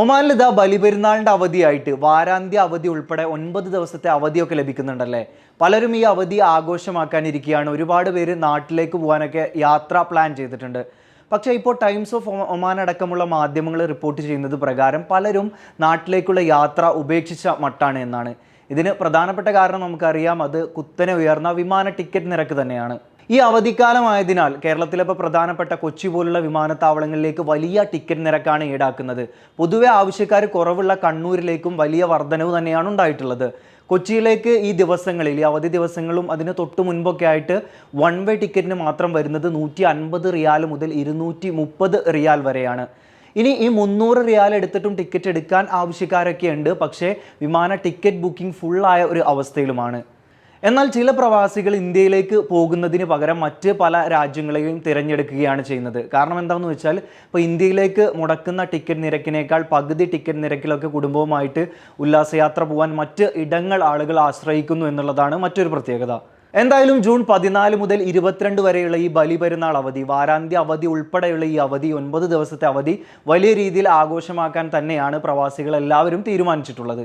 ഒമാനിൽ ഇതാ ബലിപെരുന്നാളിന്റെ അവധിയായിട്ട് വാരാന്ത്യ അവധി ഉൾപ്പെടെ ഒൻപത് ദിവസത്തെ അവധിയൊക്കെ ലഭിക്കുന്നുണ്ടല്ലേ? പലരും ഈ അവധി ആഘോഷമാക്കാനിരിക്കുകയാണ്. ഒരുപാട് പേര് നാട്ടിലേക്ക് പോകാനൊക്കെ യാത്ര പ്ലാൻ ചെയ്തിട്ടുണ്ട്. പക്ഷേ ഇപ്പോൾ ടൈംസ് ഓഫ് ഒമാൻ അടക്കമുള്ള മാധ്യമങ്ങൾ റിപ്പോർട്ട് ചെയ്യുന്നത് പ്രകാരം പലരും നാട്ടിലേക്കുള്ള യാത്ര ഉപേക്ഷിച്ച മട്ടാണ് എന്നാണ്. ഇതിന് പ്രധാനപ്പെട്ട കാരണം നമുക്കറിയാം അത് കുത്തനെ ഉയർന്ന വിമാന ടിക്കറ്റ് നിരക്ക് തന്നെയാണ്. ഈ അവധിക്കാലമായതിനാൽ കേരളത്തിലെ ഇപ്പോൾ പ്രധാനപ്പെട്ട കൊച്ചി പോലുള്ള വിമാനത്താവളങ്ങളിലേക്ക് വലിയ ടിക്കറ്റ് നിരക്കാണ് ഈടാക്കുന്നത്. പൊതുവെ ആവശ്യക്കാർ കുറവുള്ള കണ്ണൂരിലേക്കും വലിയ വർധനവ് തന്നെയാണ് ഉണ്ടായിട്ടുള്ളത്. കൊച്ചിയിലേക്ക് ഈ ദിവസങ്ങളിൽ ഈ അവധി ദിവസങ്ങളും അതിന് തൊട്ട് മുൻപൊക്കെ ആയിട്ട് വൺ വേ ടിക്കറ്റിന് മാത്രം വരുന്നത് നൂറ്റി അൻപത് റിയാൽ മുതൽ ഇരുന്നൂറ്റി മുപ്പത് റിയാൽ വരെയാണ്. ഇനി ഈ മുന്നൂറ് റിയാൽ എടുത്തിട്ടും ടിക്കറ്റ് എടുക്കാൻ ആവശ്യക്കാരൊക്കെ ഉണ്ട്. പക്ഷേ വിമാന ടിക്കറ്റ് ബുക്കിംഗ് ഫുള്ളായ ഒരു അവസ്ഥയിലുമാണ്. എന്നാൽ ചില പ്രവാസികൾ ഇന്ത്യയിലേക്ക് പോകുന്നതിന് പകരം മറ്റ് പല രാജ്യങ്ങളെയും തിരഞ്ഞെടുക്കുകയാണ് ചെയ്യുന്നത്. കാരണം എന്താണെന്ന് വെച്ചാൽ ഇപ്പോൾ ഇന്ത്യയിലേക്ക് മുടക്കുന്ന ടിക്കറ്റ് നിരക്കിനേക്കാൾ പകുതി ടിക്കറ്റ് നിരക്കിലൊക്കെ കുടുംബവുമായിട്ട് ഉല്ലാസയാത്ര പോകാൻ മറ്റ് ഇടങ്ങൾ ആളുകൾ ആശ്രയിക്കുന്നു എന്നുള്ളതാണ് മറ്റൊരു പ്രത്യേകത. എന്തായാലും ജൂൺ പതിനാല് മുതൽ ഇരുപത്തിരണ്ട് വരെയുള്ള ഈ ബലി പെരുന്നാൾ അവധി വാരാന്ത്യ അവധി ഉൾപ്പെടെയുള്ള ഈ അവധി ഒൻപത് ദിവസത്തെ അവധി വലിയ രീതിയിൽ ആഘോഷമാക്കാൻ തന്നെയാണ് പ്രവാസികൾ എല്ലാവരും തീരുമാനിച്ചിട്ടുള്ളത്.